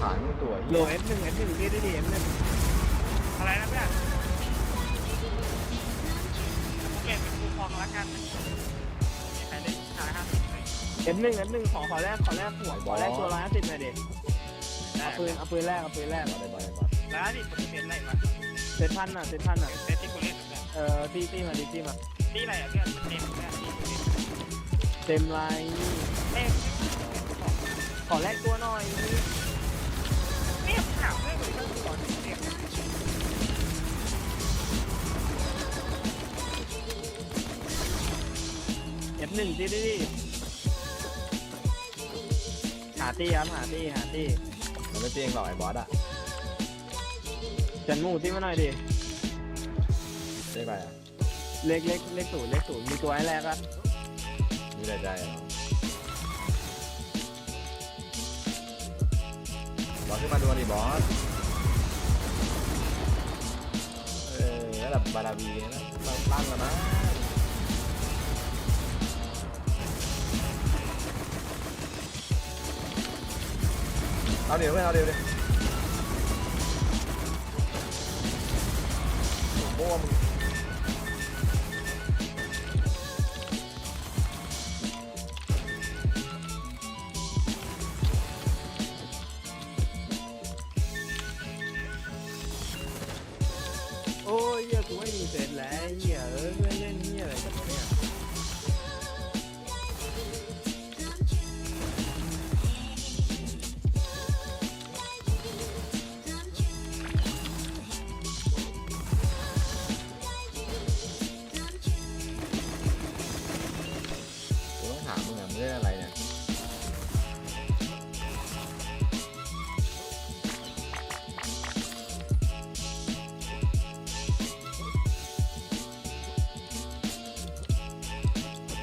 ขายมึงตัวโหลเอฟหนึ่งเอฟหนึ่งที่ได้ดีเอฟหนึ่งอะไรนะเพื่อนผมเปลี่ยนเป็นคูปองละกันมีใครได้ขายห้าสิบไหมเอฟหนึ่งเอฟหนึ่งขอขอแรกขอแรกหัวขอแรกตัวร้อยห้าสิบหน่อยดิได้เอาปืนเอาปืนแรกเอาปืนแรกบอลได้บอลได้บอลแล้วนี่ผมเป็นอะไรวะเซตพันอะเซตพันอะเซตที่กูเล่นแบบเออตีตีมาดิตีมาที่อะไรอะเพื่อนเต็มเพื่อนที่กูเล่นเต็มไลน์เต็มขอแรกตัวหน่อย เนี่ยถามเพื่อนเลยเรื่องก่อนเต็มเอฟหนึ่งตีได้ดิหาตีครับหาตีหาตีมันไม่เตียงหรอกไอ้บอสอะจันหมูตีมาหน่อยดิ ได้ไปอะเล็กเล็กเล็กศูนย์เล็กศูนย์มีตัวให้แรกอะมีแต่ใจอะบอ ขึ้นมาดูดิบอส เออระดับบาราบีนะเราตั้งแล้วนะเอาเดี๋ยวเว้ยเอาเดี๋ยวเดี๋ยวโอ้มึง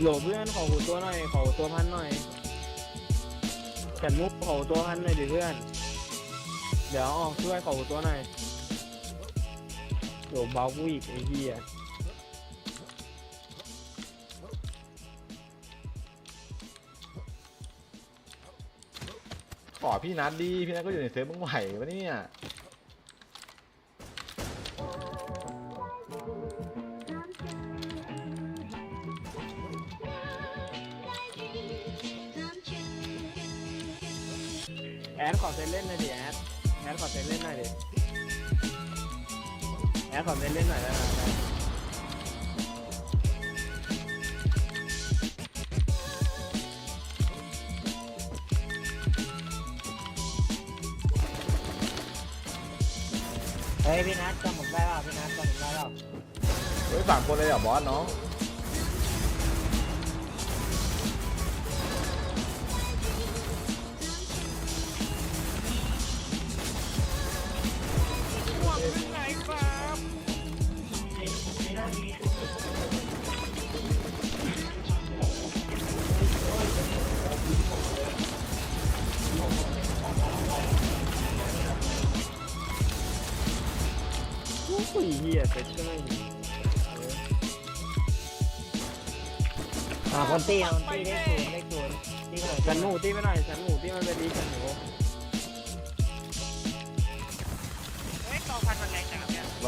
โหลเพื่อนขอหูตัวหน่อยขอหูตัวพันหน่อยจันมุกขอหูตัวพันหน่อยดิเพื่อน เดี๋ยวออกช่วยขอหูตัวหน่อยโหลเบากูอีกไอ้เหี้ยขอพี่นัดดีพี่นัดก็อยู่ในเซิร์ฟมึงไหวปะเนี่ย แอดขอเซนเล่นหน่อยได้ไหมเฮ้ยพี่นัทจำผมได้เปล่าพี่นัทจำผมได้เปล่าเฮ้ยสามคนเลยเหรอบอสน้อง โอ้ยเหี้ยเซตก็ไม่มีอ่าคนตีเอาคนตีเลขศูนย์เลขศูนย์ตีหน่อยจันหมูตีไปหน่อยจันหมูตีมันไปดีจันหมู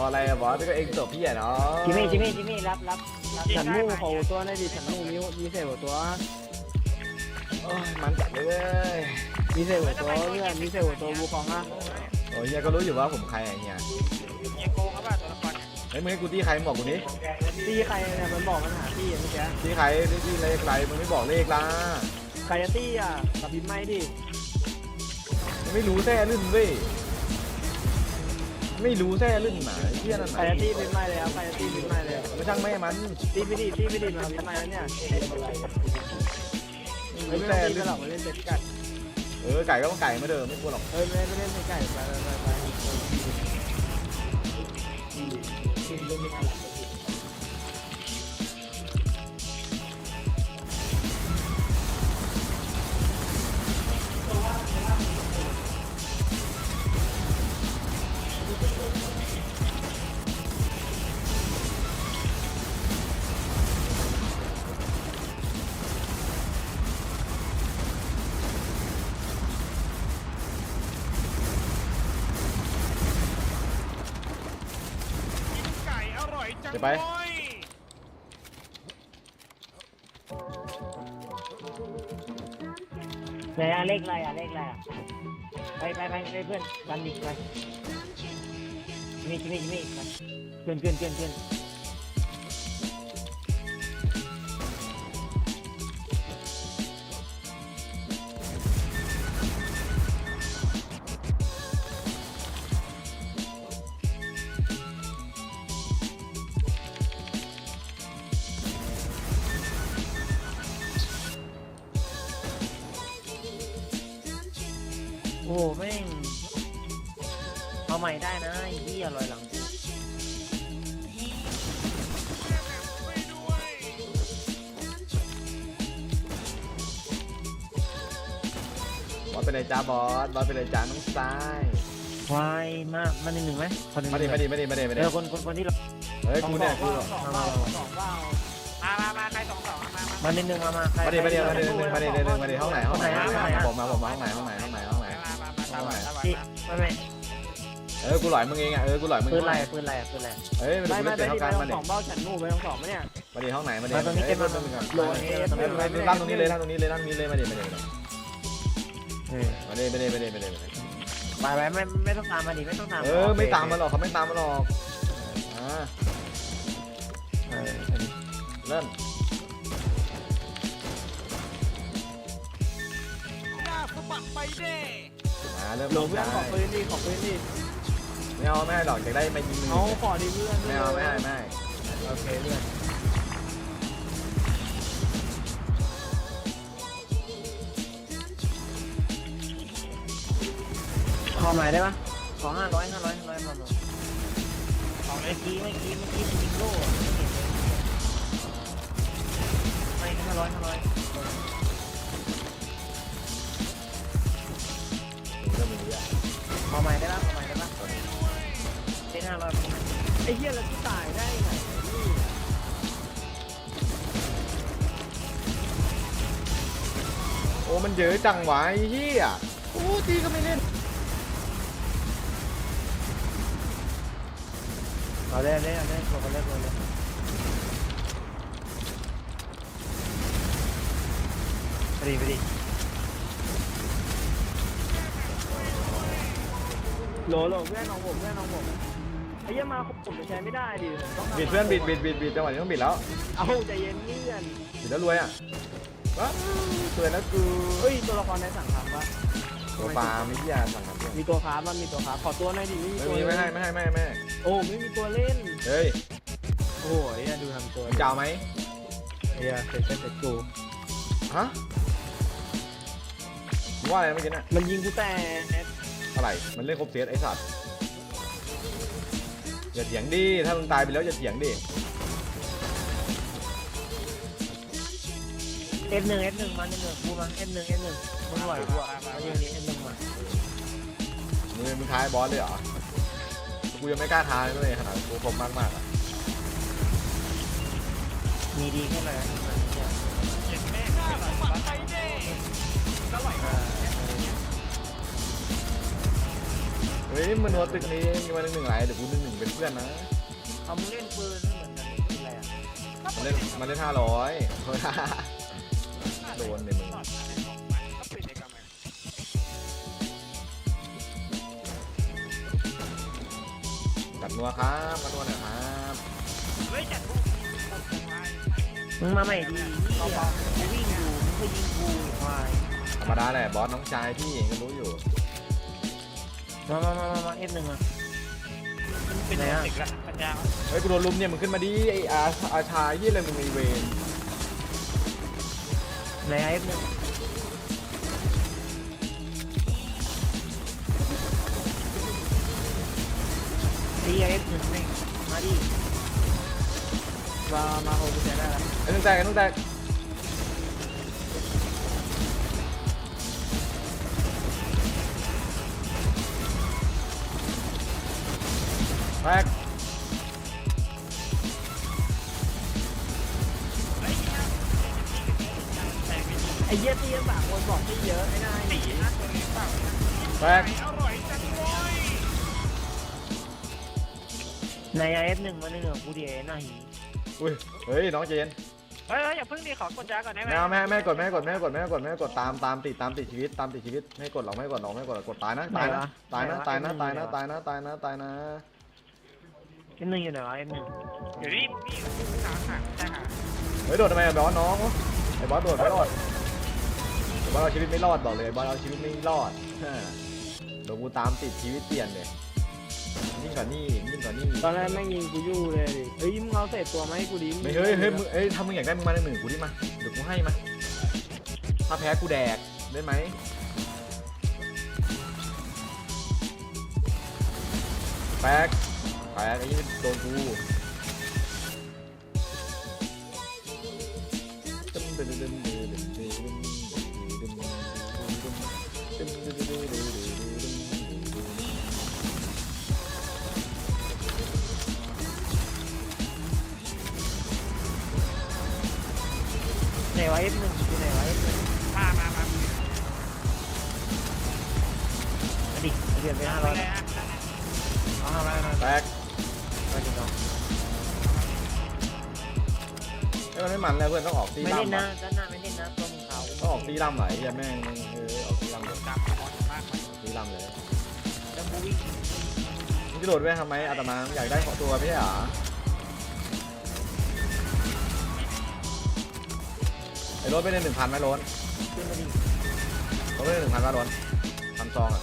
ออะไรอะบอสก็เองตบพี่อะเนาะจิมมี่จิมมี่จิมมี่รับรับรับจันหมูขอหูตัวหน่อยดิจันหมูมีมีเศษหัวตัวโอ้ยมันจัดเลยเว้ยมีเศษหัวตัวเพื่อนมีเศษหัวตัวบูคองอะโอ้ยเฮียก็รู้อยู่ว่าผมใครอะเฮียเฮียโกงครับว่าตัวละครเนี่ยเฮ้ยมึงให้กูตีใครมึงบอกกูดิตีใครเนี่ยมันบอกมันหาตีเมื่อกี้ตีใครตีเลขอะไรมึงไม่บอกเลขละใครจะตีอะกับพิมพ์ไม่ดิมึงไม่รู้แท้ลื่นเว้ย ไม่รู้แท้ลื่นหมาเฮียนั่นไหใครจะตีพิมพ์ไม่เลยครับใครจะตีพิมพ์ไม่เลยไม่ช่างแม่มันตีไม่ดีตีไม่ดีมาพิมพ์ไม่แล้วเนี่ยไม่เฮ้ยรู้ไม่ต้แท้องตีลื่กันนหรอกมาเล่นเซ็ตกันเออไก่ก็ต้องไก่มาเดิมไม่กลัวหรอกเฮ้ยไม่ไม่เล่นเซ็ตไก่ไปไปไป เดี๋ยวไปโว้ยไหนอะเลขอะไรอะเลขอะไรอะไปไปไปไปเพื่อนกันดิไปจิมมี่จิมมี่จิมมี่ไปขึ้นขึ้นขึ้นขึ้นโอ้โหแม่งเอาใหม่ได้นะไอ้ที่อร่อยหลังไปด้วยบอสเป็นไรจ้าบอสบอสเป็นไรจ้าน้องซ้ายควายมากมันหนึ่งหนึ่งไหมคนหนึ่งมาดิมาดิมาดิมาดิมาดิเออคนคนคนที่เรา เฮ้ยกูเนี่ยกูสองเบ้าสองเบ้ามามามาใครสองสองมามามันหนึ่งหนึ่งมามาใคร มาดิมาดิมาดิมาดิมาดิมาดิมาดิห้องไหนห้องไหนห้องไหนผมมาผมมาห้องไหนห้องไหนห้องไหนห้องไหนมามามา ตามมาตามมาที่ไม่ไม่เออกูหลอยมึงเองอะเออกูหลอยมึงปืนอะไรปืนอะไรปืนอะไรเฮ้ยมันไม่กูไม่เล่นไม่เท่าที่กันไปมาดิสองเบ้าฉันนู่ไปทั้งสองไหมเนี่ยมาดิห้องไหนมาดิมาตรงนี้เก็บมาโลเอสเออมาลั่นตรงนี้เลยลั่นตรงนี้เลยลั่นตรงนี้เลยมาดิมาดิเออมาดิมาดิมาดิมาดิไปไปไม่ไม่ต้องตามมาดิไม่ต้องตามเออไม่ตามมาหรอกเขาไม่ตามมาหรอกอ่าเออเริ่มหน้าสะบัดไปเด้ มาเริ่มโลเพื่อนขอปืนดิขอปืนดิไม่เอาไม่ให้หรอกอยากได้มายิงมึงเอาขอดิเพื่อนไม่เอาไม่ให้ไม่ให้โอเคเพื่อนขอใหม่ได้ปะขอห้าร้อยห้าร้อยห้าร้อยมาหมดของเมื่อกี้เมื่อกี้เมื่อกี้มันยิงโล่อะไม่เห็นเลยไม่ห้าร้อยห้าร้อย ขอใหม่ได้ปะขอใหม่ได้ปะได้ห้าร้อยไอ้เหี้ยแล้วที่ตายได้ไงนี่โอ้มันเยอะจังวะไอ้เหี้ยโอ้ตีก็ไม่เล่น เอาเลยเอาเลยเอาเลยกดเลยกดเลยไปดิไปดิ โหลโหลเพื่อนน้องผมเพื่อนน้องผมไอ้เหี้ยมาผมจะใช้ไม่ได้ดิผมต้องบิดเพื่อนบิดบิดบิดบิดจังหวะนี้ต้องบิดแล้วเอาใจเย็นเพื่อนบิดแล้วรวยอะว้าวสวยแล้วกูเฮ้ยตัวละครในสั่งทำปะตัวปลาไม่ยาสั่งครับเพื่อนมีตัวค้ามันมีตัวค้าขอตัวหน่อยดิไม่มีไม่ตัวมีเล่นไม่ให้ไม่ให้ไม่ให้ไม่ให้โอ้ไม่มีตัวเล่นเฮ้ยโอ้ยดูทำตัวมึงจะเอาไหมเฮียเสร็จเสร็จเสร็จกูฮะมึงว่าอะไรนะเมื่อกี้น่ะมันยิงกูแต่ อะไรมันเล่นครบเซตไอ้สัตว์ อย่าเถียงดิ ถ้ามึงตายไปแล้วอย่าเถียงดิ เอฟหนึ่งเอฟหนึ่งมาหนึ่งหนึ่งกูมาเอฟหนึ่งเอฟหนึ่งมึงไหวกูอะมาเดี๋ยวนี้เอฟหนึ่งมามึงมึงท้ายบอสเลยเหรอ กูยังไม่กล้าท้าเลยขนาดกูคมมากมากๆอะมีดีแค่ไหนเจ็บแม่หน้าสะบัดไปเด้อร่อย เฮ้ยมันหัวตึกนี้มีวันหนึ่งหนึ่งไหลเดี๋ยวกูหนึ่งหนึ่งเป็นเพื่อนนะเอามึงเล่นปืนไม่เหมือนกันนี่อะไรอะมันเล่นมันเล่นห้าร้อยโดนเลยมึงหลอดอะไรของมันก็ปิดเอกมันกัดนัวครับกัดนัวหน่อยครับเฮ้ยจัดพวกพวกไม้มึงมาใหม่ดีเอาเบากูวิ่งอยู่มึงก็ยิงกูควายธรรมดาแหละบอสน้องชายพี่ก็รู้อยู่ มามามามามาเอฟหนึ่งมาเป็นโดนติดละปัญญาเฮ้ยกูโดนลุมเนี่ยมึงขึ้นมาดิไออาอาชายยี่อะไรมึงมีเวรไหนเอฟหนึ่งดีเอฟหนึ่งนี่มาดิมามาโอ้กูใช้ได้แล้วไอ้นุ่งแตกไอ้นุ่งแตก แตกไอ้เหี้ยที่ยังสามคนบอกที่เยอะไอ้นายหนีนะตัวนี้เปล่าแตกอร่อยจังเลยในไอเอฟหนึ่งมาหนึ่งของกูดีเอหน้าหีอุ้ยเฮ้ยน้องเจนเฮ้ยเฮ้ยอย่าเพิ่งดีขอกดยาก่อนได้ไหมไม่เอาไม่ให้ไม่ให้กดไม่ให้กดไม่ให้กดไม่ให้กดไม่ให้กดตามตามติดตามติดชีวิตตามติดชีวิตไม่ให้กดหรอกไม่ให้กดหรอกไม่ให้กดหรอกกดตายนะตายนะตายนะตายนะตายนะตายนะตายนะตายนะเอฟหนึ่งอยู่ไหนวะเอฟหนึ่งเดี๋ยวนี่นี่ขาขาใช่ค่ะเฮ้ยโดดทำไมอะบอสน้องไอ้บอสโดดไม่รอดไอ้บอสเอาชีวิตไม่รอดบอกเลยบอสเอาชีวิตไม่รอดฮะโดนกูตามติดชีวิตเปลี่ยนเลยยิ่งกว่านี่ยิ่งกว่านี่ตอนแรกแม่งยิงกูยู่เลยดิเฮ้ยมึงเอาเศษตัวมาให้กูดิไม่เฮ้ยเฮ้ยมึงเอ้ยถ้ามึงอยากได้มึงมาหนึ่งหนึ่งกูดิมาเดี๋ยวกูให้มาถ้าแพ้กูแดกได้ไหมแป๊ก กไอ้นี่มันโดนกูไหนวะเอฟหนึ่งอยู่ไวะเอหนึ่งมามามาดิเรียนไปห้าร้อยเอาห้าร้อยนะแต ไปดิน้องเอ้ยมันไม่มันแล้วเพื่อนต้องออกตีไม่เล่นลำนะอะด้านหน้าไม่เล่นนะตัวมึงเขาต้องออกตีลำไหลเหี้ยแม่งเออออกตีลำเลยตามบอลมากไปตีลำเลยแล้วบูวิ่งมึงจะโดดไว้ทำไมอาตมาอยากได้ของตัวไม่ใช่เหรอไอ้รถไม่ได้หนึ่งพันไหมรถขึ้นมาดิรถไม่ได้หนึ่งพันป่ะรถพันซองอะ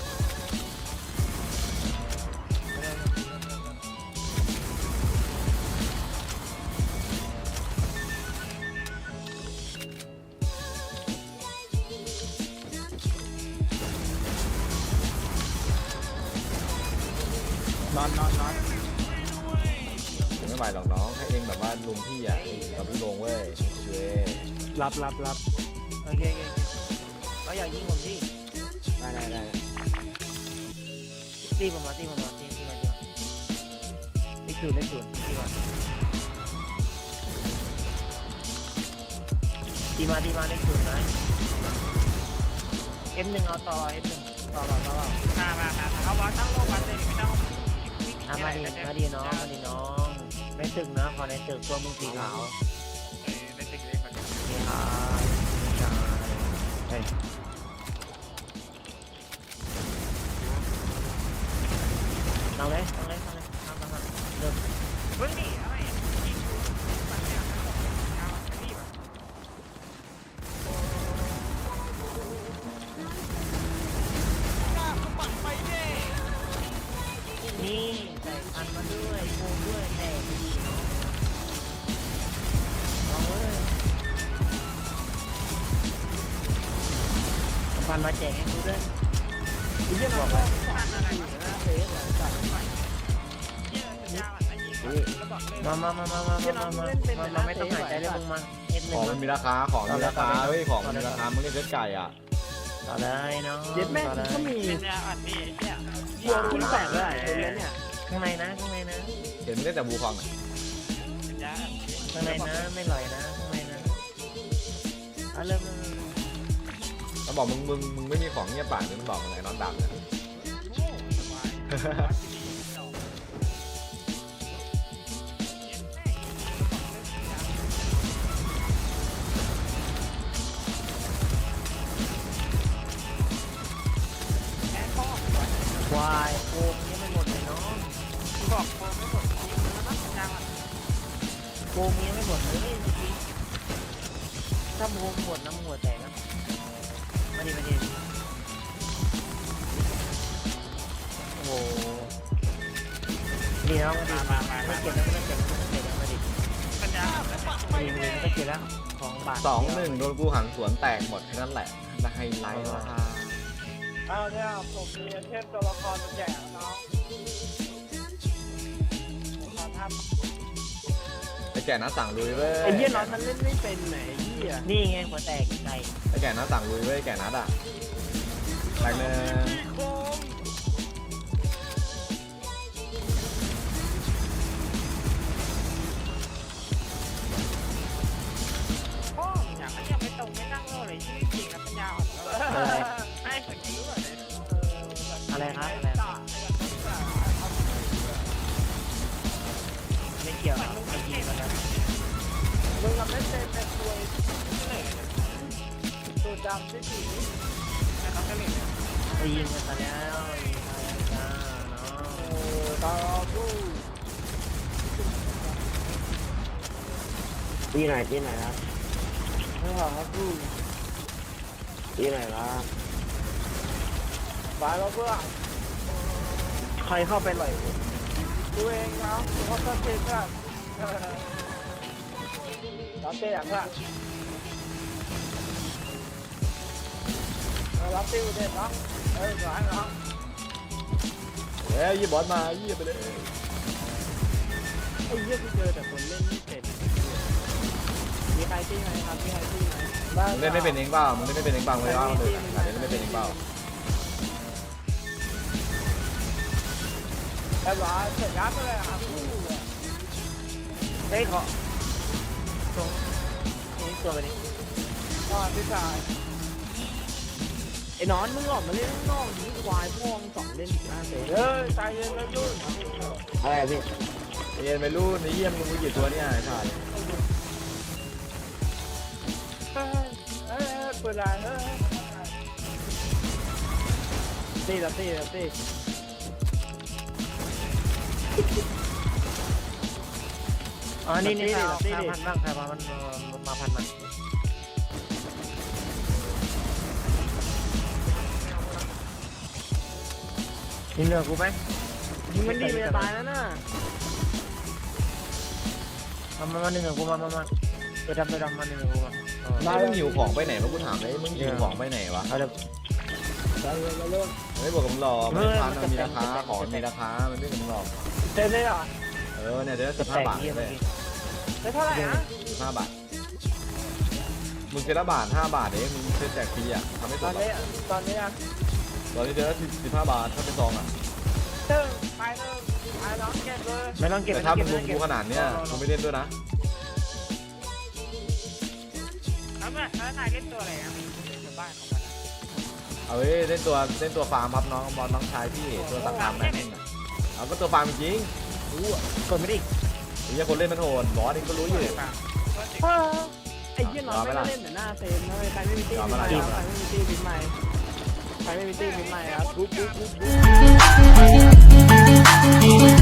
นอนนอนนอนถึงไม่ไหวหรอกน้องให้เองแบบว่าลุงพี่อะเองกับพี่ลงเว้ยช่วยรับรับรับโอเคโอเคก็อย่ายิงผมดิได้ได้ได้ตีผมมาตีผมมาตีตีมาดีกว่าเลขศูนย์เลขศูนย์ตีมาตีมาตีมาเลขศูนย์นะ F หนึ่งเอาต่อ F หนึ่งต่อต่อต่อมามามาเอาบอลตั้งโลกวันเลยไม่ต้อง อะมาดีมาดีน้องมาดีน้องในตึกนะขอในตึกตัวมึงสีขาวเออในตึกเล็กกว่านี้สีขาวใช่เฮ้ยเอาเลย มาด้วยโกงด้วยแตกดีเนาะลองเลยเอาพันมาแจกให้กูด้วยไอ้เหี้ยน้องก็สั่นอะไรอยู่นะเฟสเหรอสั่นเยอะยาวอะไอ้ยิงแล้วบอกเลยมามามามามามามามามาไม่ต้องหายใจเลยมึงมาเอ็ดหขนึ่องงมันมีราคา ของมีราคา เฮ้ย ของมันมีราคา มึงเล่นเลือดไก่อะ ต่อเลยเนาะเย็ดแม่งต่อเลยก็มีเป็นยาอ่อนพี่เนี่ยวัวคุณแตกเลยเห็นแล้วเนี่ย ข้างในนะข้างในนะเห็นมึงเล่นแต่บูคองอะเป็นยาข้างในนะไม่ลอยนะข้างในนะเอาเริ่มเริ่มแล้วบอกมึงมึงมึงไม่มีของเงียบปากเลยมันบอกอะไรนอนดับเนี่ยสบายควายโก โกงยังไม่หมดเลยเมื่อกี้ถ้าโกงหมดน้ำหัวแตกนะมาดิมาดิโอ้โหนี่น้องมาดิมามาไม่มาเก็บแล้วไม่เก็บแล้วไม่เก็บแล้วมาดิเป็นยามาดิมาดิไม่เก็บแล้วของบาทสองหนึ่งโดนกูหันสวนแตกหมดแค่นั้นแหละได้ไฮไลท์ราคาเอาเนี่ยผมมีเทพตัวละครมาแจกน้อง แก่น้าสั่งลุยเว้ยไอ้เหี้ยน้องมันเล่นไม่เป็นไหนไอ้เหี้ยนี่ไงหัวแตกไก่ไอ้แก่น้าสั่งลุยเว้ยแก่นัดอะแตกหนึ่งโอ้อยากให้ยังไม่ตรงไม่นั่งโลเลยที่จริงแล้วเป็นยาอ่อนให้สนใจด้วยอะไรครับอะไรครับ มึงกับไม่เต็มเป็นตัวที่ไหนกันเนี่ยตัวดำที่สีแต่เขาจะเล่นเนี่ยไปยิงกันซะแล้วจ้าโอ้ตากูตีไหนตีไหนครับไม่หากูตีไหนครับไปแล้วเพื่อนใครเข้าไปไหลกูเองนะเพราะก็เตะเพื่อน รับเตะอย่างเพื่อนรับเตะเด็ดนะเอ้ยหลายนะเฮ้ยยี่บอสมายี่ไปเลยไอ้เหี้ยกูเจอแต่คนเล่นไม่เป็นมีใครตีไหมครับมีใครตีไหมมึงเล่นไม่เป็นเองเปล่ามึงเล่นไม่เป็นเองเปล่าไม่ว่ามันเลยอาจจะเล่นไม่เป็นเองเปล่าไอ้หวาเสร็จยับเลยครับเฮ้ยขอ ตรงนี้ตัวไปดินอนพี่ชายไอ้นอนมึงออกมาเล่นข้างนอกนี้ควายพ่องสองเล่นหน้าเตะเฮ้ยใจเย็นนะยุ่นอะไรอะพี่เอ็นไปรุ่นไอ้เยี่ยมมึงมีกี่ตัวเนี่ยไอ้ชายเฮ้ยเฮ้ยเปิดไรเฮ้ยตีละตีละตี อ๋อนี่นี่เอาห้าพันบ้างใครมามันมาพันมันนี่เหลือกูไหมยิงมันดีมันจะตายแล้วน่ะมามามาหนึ่งกับกูมามามาไปทำไปทำมาหนึ่งกับกูมาแล้วมึงหิวของไปไหนวะกูถามเลยมึงหิวของไปไหนวะเอาเดี๋ยวใจเย็นนะลูกไม่บอกกับมึงหรอกเอไม่อพันมันมันมีจะราคาเป็นของมันมีราคามันไม่กับมึงหรอกเต้นได้เหรอเออเนี่ยเดี๋ยวสิบห้าแตกบาทเยี่ยมเลเมื่อยกี้ ได้เท่าไหร่นะสิบห้าบาท มึงเซตละบาทห้าบาทเองมึงเซตแจกฟรีอะทำไม่ตตอกนหรอกนี้ตอนนี้อะตอนนี้เดือนละสิบห้าบาทถ้าเป็นซองอะหนึ่งไปหนึ่งไปน้องเก็บเลย ไม่ต้องเก็บแต่ไม่ต้ถ้าองมึเก็งบไม่ต้องเก็บลุมกูขนาดเนี้ยมึงไม่เล่นด้วยนะ แล้วแบบแล้วนายเล่นตัวอะไรอะเล่นตัวบ้านของมันอะเอาเว้ยเล่นตัวเล่นตัวฟาร์มครับน้องบอลน้องชายพี่ตัวตัดตามแม่งอะเอาก็ตัวฟาร์มจริงๆรู้อะกดไม่ได้ ไอ้เหี้ยคนเล่นมันโหดบอสเองก็รู้อยู่ตัวจริงเออไอ้เหี้ยนอนไม่ได้เล่นแต่หน้าเซมนะเว้ยใครไม่มีตีพิมพ์ใหม่ครับใครไม่มีตีพิมพ์ใหม่ใครไม่มีตีพิมพ์ใหม่ครับปุ๊บปุ๊บปุ๊บปุ๊บ